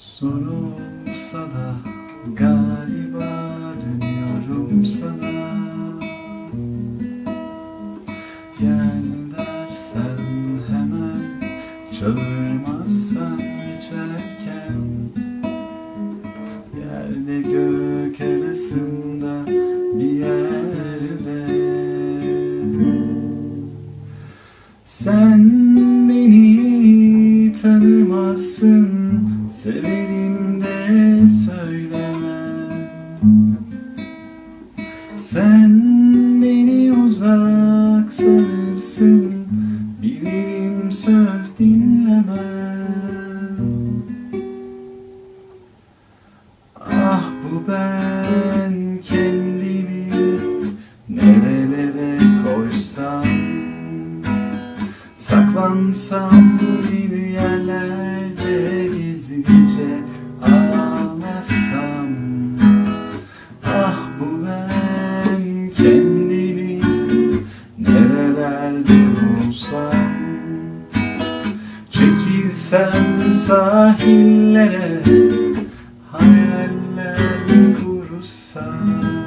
Zor olsa da galiba dönüyorum sana. Gel dersen hemen çağırmazsan geçerken. Yerde gök arasında bir yerde. Sen beni tanımazsın Severim de söyleme. Sen beni uzak sanırsın Bilirim söz dinlemem Ah bu ben kendimi nerelere koysam Saklansam bir yerde olsam Çekilsem sahillere Hayaller kursam